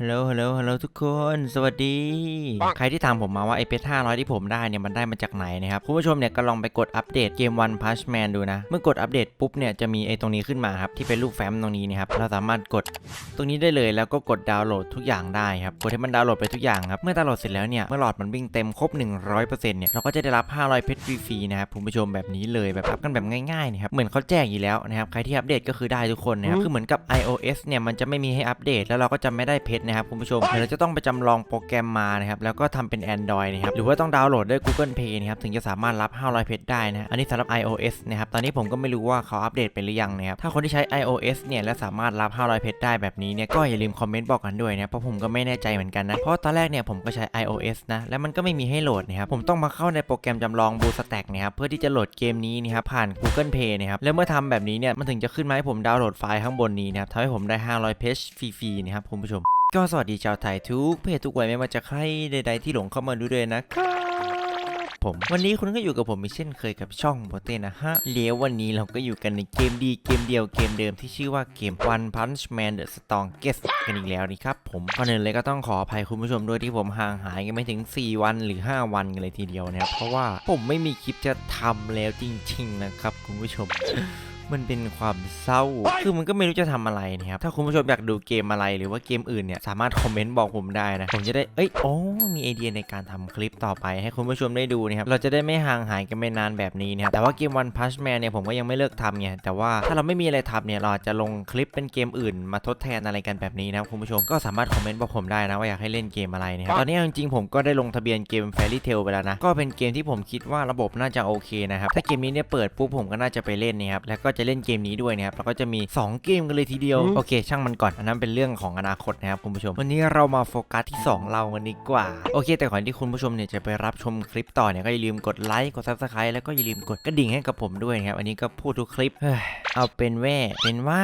ฮัลโหล ฮัลโหล ฮัลโหลทุกคน สวัสดี ใครที่ถามผมมาว่าไอเพชร500ที่ผมได้เนี่ยมันได้มาจากไหนนะครับ คุณผู้ชมเนี่ยก็ลองไปกดอัปเดตเกม One Punch Man ดูนะ เมื่อกดอัปเดตปุ๊บเนี่ยจะมีไอตรงนี้ขึ้นมาครับ ที่เป็นรูปแฟ้มตรงนี้นะครับ เราสามารถกดตรงนี้ได้เลยแล้วก็กดดาวน์โหลดทุกอย่างได้ครับ กดให้มันดาวน์โหลดไปทุกอย่างครับ เมื่อดาวน์โหลดเสร็จแล้วเนี่ย เมื่อหลอดมันวิ่งเต็มครบ 100%เนี่ย เราก็จะได้รับ 500 เพชรฟรีๆนะครับ คุณผู้ชมแบบนี้เลยแบบรับกันแบบง่ายๆนะครับ เหมือนเขาแจกอยู่แล้วนะครับ ใครที่อัปเดตก็คือได้ทุกคนนะครับ คือเหมือนกับ iOS เนี่ยมันจะไม่มีให้อัปเดตแล้วเราก็จะไม่ได้เพชรนะครับคุณผู้ชมเดี๋ยวเราจะต้องไปจำลองโปรแกรมมานะครับแล้วก็ทำเป็น Android นะครับหรือว่าต้องดาวน์โหลดด้วย Google Play นะครับถึงจะสามารถรับ 500 เพชรได้นะอันนี้สำหรับ iOS นะครับตอนนี้ผมก็ไม่รู้ว่าเขาอัปเดตไปหรือยังนะครับถ้าคนที่ใช้ iOS เนี่ยและสามารถรับ 500 เพชรได้แบบนี้เนี่ยก็อย่าลืมคอมเมนต์บอกกันด้วยนะเพราะผมก็ไม่แน่ใจเหมือนกันนะเพราะตอนแรกเนี่ยผมก็ใช้ iOS นะแล้วมันก็ไม่มีให้โหลดนะครับผมต้องมาเข้าในโปรแกรมจำลอง BlueStack นะครับเพื่อที่จะโหลดเกมนี้นะครับผ่าน Google Play นะครับแล้วเมื่อทำแบบนี้เนี่ยมันถึงจะขึ้นมาให้ผมดาวน์โหลดไฟล์ข้างบนนี้นะครับทำให้ผมได้ 500 เพชรฟรีๆนะครับคุณผู้ชม ก็สวัสดีชาวไทยทุกเพจทุกวัยไม่ว่าจะใครใด ๆ ที่หลงเข้ามาดูด้วยนะครับผมวันนี้คุณก็อยู่กับผมอีกเช่นเคยกับช่องโบเต้นะฮะเลี้ยววันนี้เราก็อยู่กันในเกมดีเกมเดียวเกมเดิมที่ชื่อว่าเกม One Punch Man The Strongest กันอีกแล้วนี่ครับผมก่อนอื่นเลยก็ต้องขออภัยคุณผู้ชมด้วยที่ผมห่างหายกันไม่ถึง 4 วันหรือ 5 วันกันเลยทีเดียวนะครับเพราะว่าผมไม่มีคลิปจะทำแล้วจริง ๆ นะครับคุณผู้ชม มันเป็นความเศร้า คือมันก็ไม่รู้จะทำอะไรนะครับ ถ้าคุณผู้ชมอยากดูเกมอะไรหรือว่าเกมอื่นเนี่ย สามารถคอมเมนต์บอกผมได้นะ ผมจะได้ เอ้ย โอ้ มีไอเดียในการทำคลิปต่อไป ให้คุณผู้ชมได้ดูนะครับ เราจะได้ไม่ห่างหายกันไปนานแบบนี้นะครับ แต่ว่าเกม One Punch Man เนี่ยผมก็ยังไม่เลิกทำไง แต่ว่าถ้าเราไม่มีอะไรทำเนี่ย เราอาจจะลงคลิปเป็นเกมอื่น มาทดแทนอะไรกันแบบนี้นะครับคุณผู้ชม ก็สามารถคอมเมนต์บอกผมได้นะว่าอยากให้เล่นเกมอะไรนะครับ ตอนนี้เอาจริงๆผมก็ได้ลงทะเบียนเกม Fairy Tail ไปแล้วนะ ก็เป็นเกมที่ผมคิดว่าระบบน่าจะโอเคนะครับ ถ้าเกมนี้เนี่ยเปิดปุ๊บผมก็น่าจะไปเล่นนะครับ แล้วก็จะเล่นเกมนี้ด้วยนะครับแล้วก็จะมี 2 เกมกันเลยทีเดียว โอเค ช่างมันก่อน อันนั้นเป็นเรื่องของอนาคตนะครับคุณผู้ชม วันนี้เรามาโฟกัสที่ 2 เรากันดีกว่า โอเค แต่ก่อนที่คุณผู้ชมเนี่ยจะไปรับชมคลิปต่อเนี่ยก็อย่าลืมกดไลค์ กด subscribe แล้วก็อย่าลืมกดกระดิ่งให้กับผมด้วยนะครับ อันนี้ก็พูดทุกคลิปเฮ้ยเอาเป็นแว่เป็นว่า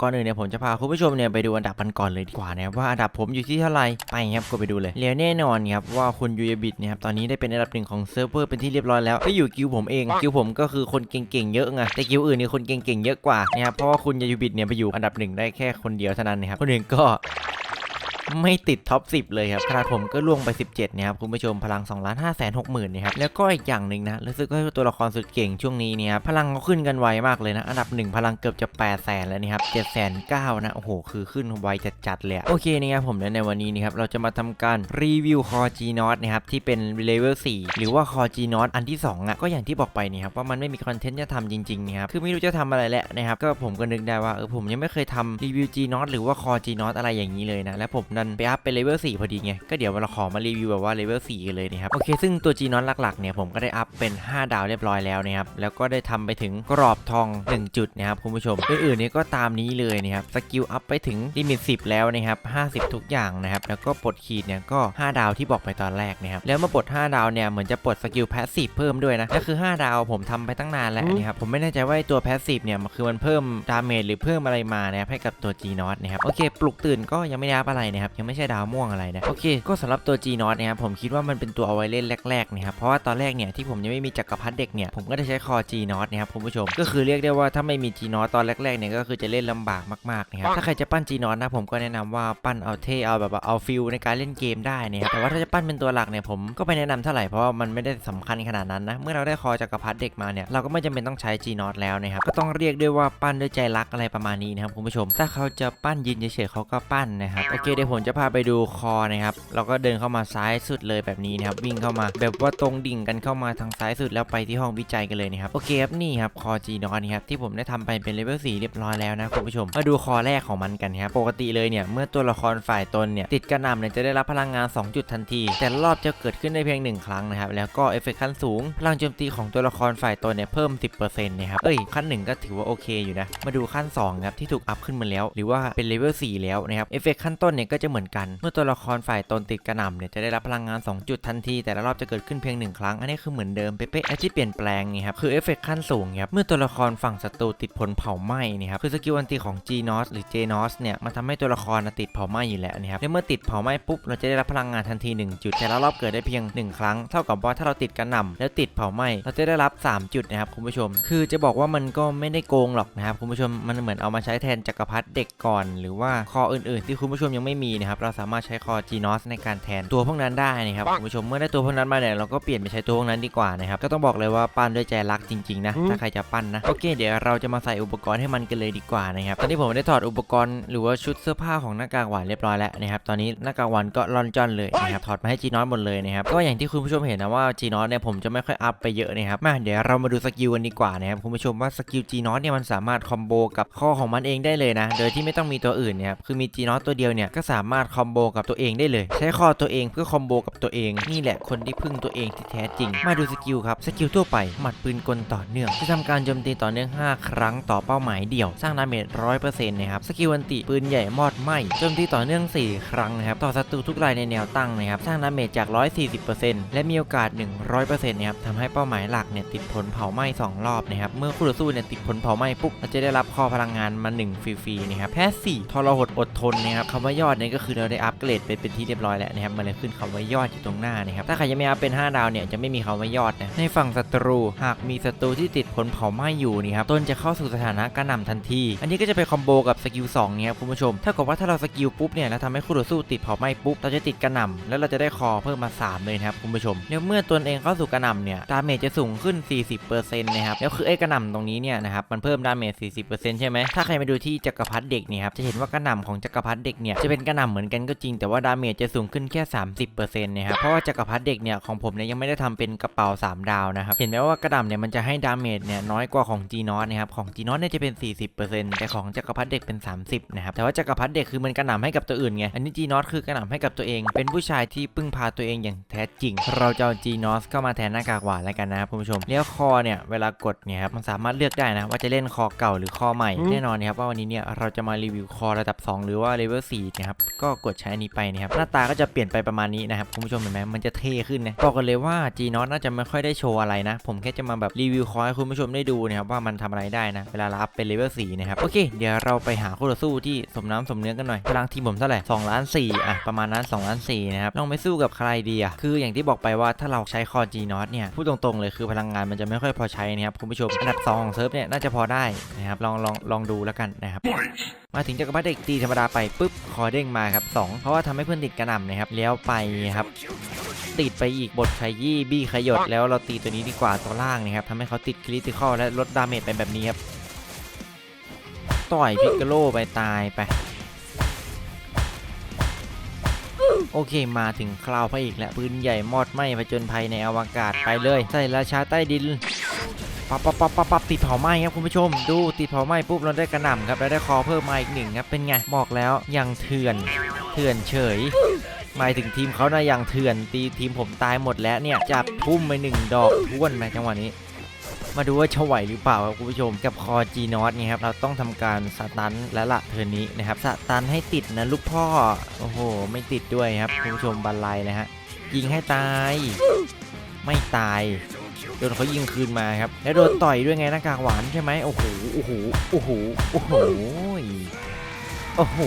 ก่อนอื่นเนี่ยผมจะพาคุณผู้ชมเนี่ยไปดูอันดับกันก่อนเลยดีกว่านะครับว่าอันดับผมอยู่ที่เท่าไหร่ไปครับก็ไปดูเลยแล้วแน่นอนครับว่าคุณยูยบิดเนี่ยครับตอนนี้ได้เป็นอันดับหนึ่งของเซิร์ฟเวอร์เป็นที่เรียบร้อยแล้วก็อยู่กิวผมเองกิวผมก็คือคนเก่งๆเยอะไงแต่กิวอื่นเนี่ยคนเก่งๆเยอะกว่านะครับเพราะว่าคุณยูบิดเนี่ยไปอยู่อันดับหนึ่งได้แค่คนเดียวเท่านั้นนะครับคนอื่นก็ ไม่ติดท็อป 10 เลยครับขนาดผมก็ล่วงไป 17นะครับคุณผู้ชมพลัง2ล้าน5 6 0 0 0 0นะครับแล้วก็อีกอย่างหนึ่งนะรู้สึกว่าตัวละครสุดเก่งช่วงนี้เนี่ยครับพลังเขาขึ้นกันไวมากเลยนะอันดับ 1 พลังเกือบจะ8 0 0แสนแล้วนี่ครับ7 9 0 0นะโอ้โหคือขึ้นไวจัดๆเลยโอเคนะครับผมและในวันนี้นะครับเราจะมาทำการรีวิวคอ G n o t นะครับที่เป็นเลเวล4หรือว่าคอ G n o t อันที่2อะก็อย่างที่บอกไปนี่ครับว่ามันไม่มีคอนเทนต์จะทำจริงๆนะครับคือไม่รู้จะทำอะไรแล้วนะครับก็ผมก็นึกได้ว่าเออผมยังไม่เคยทำรีวิว G n o t หรือว่าคอ G n o t อะไรอย่างนี้เลยนะและผมดันไปอัพเป็นเลเวล4พอดีไง ก็เดี๋ยวเราขอมารีวิวแบบว่าเลเวล4กันเลยนะครับ โอเค ซึ่งตัว G n o t หลักๆเนี่ยผมก็ได้อัพเป็น 5 ดาวเรียบร้อยแล้วนะครับ แล้วก็ได้ทำไปถึงกรอบทอง 1 จุดนะครับคุณผู้ชมอื่นๆเนี่ยก็ตามนี้เลยนะครับ สกิลอัพไปถึงลิมิต10 แล้วนะครับ50 ทุกอย่างนะครับ แล้วก็ปลดขีดเนี่ยก็ 5 ดาวที่บอกไปตอนแรกนะครับ แล้วมาปลด 5 ดาวเนี่ยเหมือนจะปลดสกิลแพสซีฟเพิ่มด้วยนะก็คือ 5 ดาวผมทำไปตั้งนานแล้วนะครับผมไม่แน่ใจว่าไอ้ตัวแพสซีฟเนี่ยมันคือมันเพิ่มดาเมจหรือเพิ่มอะไรมานะครับให้กับตัว G n o t นะครับโอเค ปลุกตื่นก็ยังไม่ได้อัพอะไรนะครับยังไม่ใช่ดาวม่วงอะไรนะโอเค ก็สำหรับตัว G n o t นะครับผมคิดว่ามันเป็นตัวเอาไว้เล่นแรกๆนะครับเพราะว่าตอนแรกเนี่ยที่ผมยังไม่มีจักรพรรดิเด็กเนี่ยผมก็ได้ใช้คอ G n o t นะครับคุณผู้ชมก็คือเรียกได้ว่าถ้าไม่มี G n o t ตตอนแรกๆเนี่ยก็คือจะเล่นลำบากมากๆนะครับถ้าใครจะปั้น G n o t นะผมก็แนะนำว่าปั้นเอาเท่เอาแบบเอาฟิลในการเล่นเกมได้นะครับแต่ว่าถ้าจะปั้นเป็นตัวหลักเนี่ยผมก็ไม่แนะนำเท่าไหร่เพราะว่ามันไม่ได้สำคัญขนาดนั้นนะเมื่อเราได้คอจักรพรรดิเด็กมาเนี่ยเราก็ไม่จำเป็นต้องใช้ G n o t แล้วนะครับก็ต้องเรียกด้วยว่าปั้นด้วยใจรักอะไรประมาณนี้นะครับคุณผู้ชม ถ้าเขาจะปั้นยืนเฉยๆเขาก็ปั้นนะครับโอเคเดี๋ยวผมมจะพาไปดูคอนะครับเราก็เดินเข้ามาซ้ายสุดเลยแบบนี้นะครับวิ่งเข้ามาแบบว่าตรงดิ่งกันเข้ามาทางซ้ายสุดแล้วไปที่ห้องวิจัยกันเลยนะครับโอเคครับนี่ครับคอจีนอนนี่ครับที่ผมได้ทำไปเป็นเลเวล4เรียบร้อยแล้วนะคุณผู้ชมมาดูคอแรกของมันกันครับปกติเลยเนี่ยเมื่อตัวละครฝ่ายตนเนี่ยติดกระหน่ำเนี่ยจะได้รับพลังงาน 2 จุดทันที แต่รอบจะเกิดขึ้นได้เพียง 1 ครั้งนะครับแล้วก็เอฟเฟกต์ขั้นสูง พลังโจมตีของตัวละครฝ่ายตนเนี่ยเพิ่ม 10%นะครับเอ้ยขั้นหนึ่งก็ถือว่าโอเคอยู่นะมาดูขั้น2ครับที่ถูกอัพขึ้นมาแล้ว หรือว่าเป็นเลเวล4แล้วนะครับเอฟเฟกต์ขั้นต้นเนี่ยก็จะเหมือนกัน เมื่อตัวละครฝ่ายตนติดกระหน่ำเนี่ยจะได้รับพลังงาน 2 จุดทันที แต่ละรอบจะเกิดขึ้นเพียง 1 ครั้ง อันนี้คือเหมือนเดิมเป๊ะๆไอ้ที่เปลี่ยนแปลงนี่ครับคือเอฟเฟกต์ขั้นสูงครับเมื่อตัวละครฝั่งศัตรูติดผลเผาไหม้นี่ครับคือสกิลอันตีของ G n o s หรือ J n o s เนี่ยมันทำให้ตัวละครติดเผาไหม้อยู่แล้วนะครับและเมื่อติดเผาไหม้ปุ๊บเราจะได้รับพลังงานทันที 1 จุด แต่ละรอบเกิดได้เพียง 1 ครั้ง เท่ากับว่าถ้าเราติดกระหน่ำแล้วติดเผาไหม้เราจะได้รับ 3 จุดนะครับคุณผู้ชม คือจะบอกว่ามันก็ไม่ได้โกงหรอกนะครับคุณผู้ชมมันเหมือนเอามาใช้แทนจักรพรรดิเด็กก่อน หรือว่าคออื่นๆ ที่คุณผู้ชมยังไม่มีนะครับเราสามารถใช้คอ Genos ในการแทนตัวพวกนั้นได้นะครับคุณผู้ชมเมื่อได้ตัวพวกนั้นมาเนี่ยเราก็เปลี่ยนไปใช้ตัวพวกนั้นดีกว่านะครับก็ต้องบอกเลยว่าปั้นด้วยใจรักจริงๆนะถ้าใครจะปั้นนะโอเค เดี๋ยวเราจะมาใส่อุปกรณ์ให้มันกันเลยดีกว่านะครับตอนนี้ผมได้ถอดอุปกรณ์หรือว่าชุดเสื้อผ้าของหน้ากากหวานเรียบร้อยแล้วนะครับตอนนี้หน้ากากหวานก็ร่อนจ้อนเลยนะครับถอดมาให้ Genos หมดเลยนะครับก็อย่างที่คุณผู้ชมเห็นนะว่า Genos เนี่ยผมจะไม่ค่อยอัพไปเยอะนะครับมาเดี๋ยวเรามาดูสกิลกันดีกว่านะครับคุณผู้ชมว่าสกิล Genos เนี่ยมันสามารถคอมโบกับข้อของมันเองได้เลยนะโดยที่ไม่ต้องมีตัวอื่นเนี่ยครับคือมี Genos ตัวเดียวเนี่ยก็สามารถคอมโบกับตัวเองได้เลย ใช้คอตัวเองเพื่อคอมโบกับตัวเองนี่แหละคนที่พึ่งตัวเองที่แท้จริง มาดูสกิลครับสกิลทั่วไปหมัดปืนกลต่อเนื่อง จะทำการโจมตีต่อเนื่อง 5 ครั้งต่อเป้าหมายเดี่ยว สร้างดาเมจ100%นะครับสกิลอันติปืนใหญ่มอดไหมโจมตีต่อเนื่อง 4 ครั้งนะครับต่อศัตรูทุกรายในแนวตั้งนะครับสร้างดาเมจจาก 140%และมีโอกาส 100%นะครับทำให้เป้าหมายหลักเนี่ยติดผลเผาไหม้2รอบนะครับเมื่อคู่ต่อสู้เนี่ยติดผลเผาไหม้ปุ๊บเราจะได้รับคอพลังงานมา1ฟรีๆนะครับแพ้4ทรหดอดทนนะครับคำว่ายอดเนี่ยก็คือเราได้อัปเกรดไปเป็นที่เรียบร้อยแล้วนะครับมันเลยขึ้นคำว่ายอดอยู่ตรงหน้านะครับถ้าใครยังไม่อัพเป็น 5 ดาวเนี่ยจะไม่มีคำว่ายอดนะในฝั่งศัตรูหากมีศัตรูที่ติดผลเผาไหม้อยู่นี่ครับต้นจะเข้าสู่สถานะกระหน่ำทันที อันนี้ก็จะไปคอมโบกับสกิล2เนี่ยครับคุณผู้ชมถ้าเกิดว่าถ้าเราสกิลปุ๊บเนี่ยแล้วทำให้คู่ต่อสู้ติดเผาไหม้ปุ๊บเราจะติดกระหน่ำแล้วเราจะได้คอเพิ่มมา 3 เลยนะครับคุณผู้ชมแล้วเมื่อตนเองเข้าสู่กระหน่ำเนี่ยดาเมจจะสูงขึ้น 40%นะครับแล้วคือไอ้กระหน่ำตรงนี้เนี่ยนะครับมันเพิ่มดาเมจ40%ใช่ไหมถ้าใครมาดูที่จักรพรรดิเด็กเนี่ยครับจะเห็นว่ากระหน่ำของจักรพรรดิเด็กเนี่ยจะเป็นกระหน่ำเหมือนกันก็จริงแต่ว่าดาเมจจะสูงขึ้นแค่ 30%นะครับเพราะว่าจักรพรรดิเด็กเนี่ยของผมเนี่ยยังไม่ได้ทำเป็นกระเป๋า 3 ดาวนะครับเห็นไหมว่ากระหน่ำเนี่ยมันจะให้ดาเมจเนี่ยน้อยกว่าของ g n o t นะครับของ g n o t เนี่ยจะเป็น 40%แต่ของจักรพรรดิเด็กเป็น 30นะครับแต่ว่าจักรพรรดิเด็กคือมันกระหน่ำให้กับตัวอื่นไงอันนี้ g n o t คือกระหน่ำให้กับตัวเอง เป็นผู้ชายที่พึ่งพาตัวเองอย่างแท้จริง เราจะเอา g n o t เข้ามาแทนหน้ากากหวานแล้วกันนะครับคุณผู้ชมแล้วคอเนี่ยเวลากดเนี่ยครับมันสามารถเลือกได้นะว่าจะเล่นคอเก่าหรือคอใหม่แน่นอนนะครับว่าวันนี้เนี่ยเราจะมารีวิวคอระดับ 2 หรือว่าเลเวล4นะครับก็กดใช้อันนี้ไปนะครับหน้าตาก็จะเปลี่ยนไปประมาณนี้นะครับคุณผู้ชมเห็นไหมมันจะเท่ขึ้นนะบอกกันเลยว่า g n o t น่าจะไม่ค่อยได้โชว์อะไรนะ ผมแค่จะมาแบบรีวิวคอให้คุณผู้ชมได้ดูนะครับว่ามันทำอะไรได้นะ เวลาเราอัพเป็นเลเวล4นะครับโอเค เดี๋ยวเราไปหาคู่ต่อสู้ที่สมน้ำสมเนื้อกันหน่อยพลังทีมผมเท่าไหร่2ล้าน4อะประมาณนั้น2ล้าน4นะครับลองไปสู้กับใครดีอะคืออย่างที่บอกไปว่าถ้าเราใช้คอ G n o t เนี่ยพูดตรงๆเลยคือพลังงานมันจะไม่ค่อยพอใช้นะครับคุณผู้ชมอันดับ2ของเซิร์ฟเนี่ยน่าจะพอได้นะครับลองลองลองดูแล้วกันนะครับมาถึงจักรพรรดิตีธรรมดาไปปุ๊บคอเด้งมาครับสองเพราะว่าทำให้เพื่อนติดกระหน่ำนะครับแล้วไปครับติดไปอีกบทขยี้บี้ขยดแล้วเราตีตัวนี้ดีกว่าตัวล่างนะครับทำให้เขาติดคริติคอลและลดดาเมจไปแบบนี้ครับต่อยพิกโลไปตายไปโอเคมาถึงคราวพระเอกแล้วปืนใหญ่มอดไหมผจญภัยในอวกาศไปเลย ใส่ราชาใต้ดิน ปับปับปับปับปับติดเผาไหม้ครับคุณผู้ชม ดูติดเผาไหม้ปุ๊บเราได้กระหน่ำครับแล้วได้คอเพิ่มมาอีกหนึ่งครับเป็นไงบอกแล้วยังเถื่อนเถื่อนเฉยหมายถึงทีมเขานะยังเถื่อนตีทีมผมตายหมดแล้วเนี่ยจับทุ่มไปหนึ่งดอกท้วนไหมจังหวะนี้ มาดูว่าจะไหวหรือเปล่าครับคุณผู้ชมกับคอจีนอตไงครับเราต้องทำการสตันและละเทอร์นนี้นะครับสตันให้ติดนะลูกพ่อโอ้โห ไม่ติดด้วยครับคุณผู้ชมบันไลนะฮะยิงให้ตาย ไม่ตาย โดนเขายิงคืนมาครับ แล้วโดนต่อยด้วยไงหน้ากากหวานใช่ไหมโอ้โหโอ้โหโอ้โหโอ้โห โอ้โห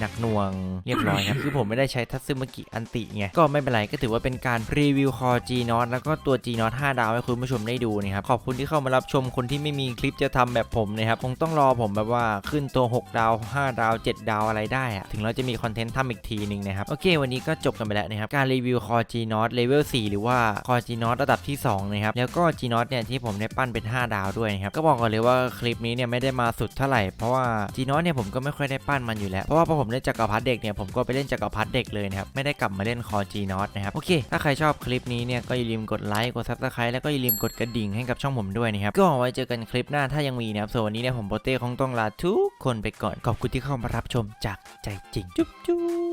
หนักหน่วงเรียบร้อยครับ คือผมไม่ได้ใช้ทัตซึมกิอันติไง ก็ไม่เป็นไร ก็ถือว่าเป็นการรีวิวคอ G n o t แล้วก็ตัว G n o t 5ดาวให้คุณผู้ชมได้ดูนะครับ ขอบคุณที่เข้ามารับชมคนที่ไม่มีคลิปจะทำแบบผมนะครับ คงต้องรอผมแบบว่าขึ้นตัว 6 ดาว 5 ดาว 7 ดาวอะไรได้อะถึงเราจะมีคอนเทนต์ทำอีกทีหนึ่งนะครับ โอเค วันนี้ก็จบกันไปแล้วนะครับ การรีวิวคอ G n o t เลเวล4หรือว่าคอ G n o t ระดับที่2นะครับ แล้วก็ G n o t เนี่ยที่ผมได้ปั้นเป็น 5 ดาวด้วยนะครับ ก็บอกก่อนเลยว่าคลิปนี้เนี่ยไม่ได้มาสุดเท่าไหร่ เพราะว่า G n o t เนี่ยผมก็ไม่ค่อยได้ปันมันอยู่แล้ว เพราะว่าพอผมเล่นจักรพรรดิเด็กเนี่ยผมก็ไปเล่นจักรพรรดิเด็กเลยนะครับ ไม่ได้กลับมาเล่นคอจีนอตนะครับ โอเค ถ้าใครชอบคลิปนี้เนี่ยก็อย่าลืมกดไลค์ กดซับสไครต์แล้วก็อย่าลืมกดกระดิ่งให้กับช่องผมด้วยนะครับ ก็ไว้เจอกันคลิปหน้าถ้ายังมีนะครับ ส่วนวันนี้เนี่ยผมโปเต้คงต้องลาทุกคนไปก่อน ขอบคุณที่เข้ามารับชมจากใจจริง จุ๊บจุ๊บ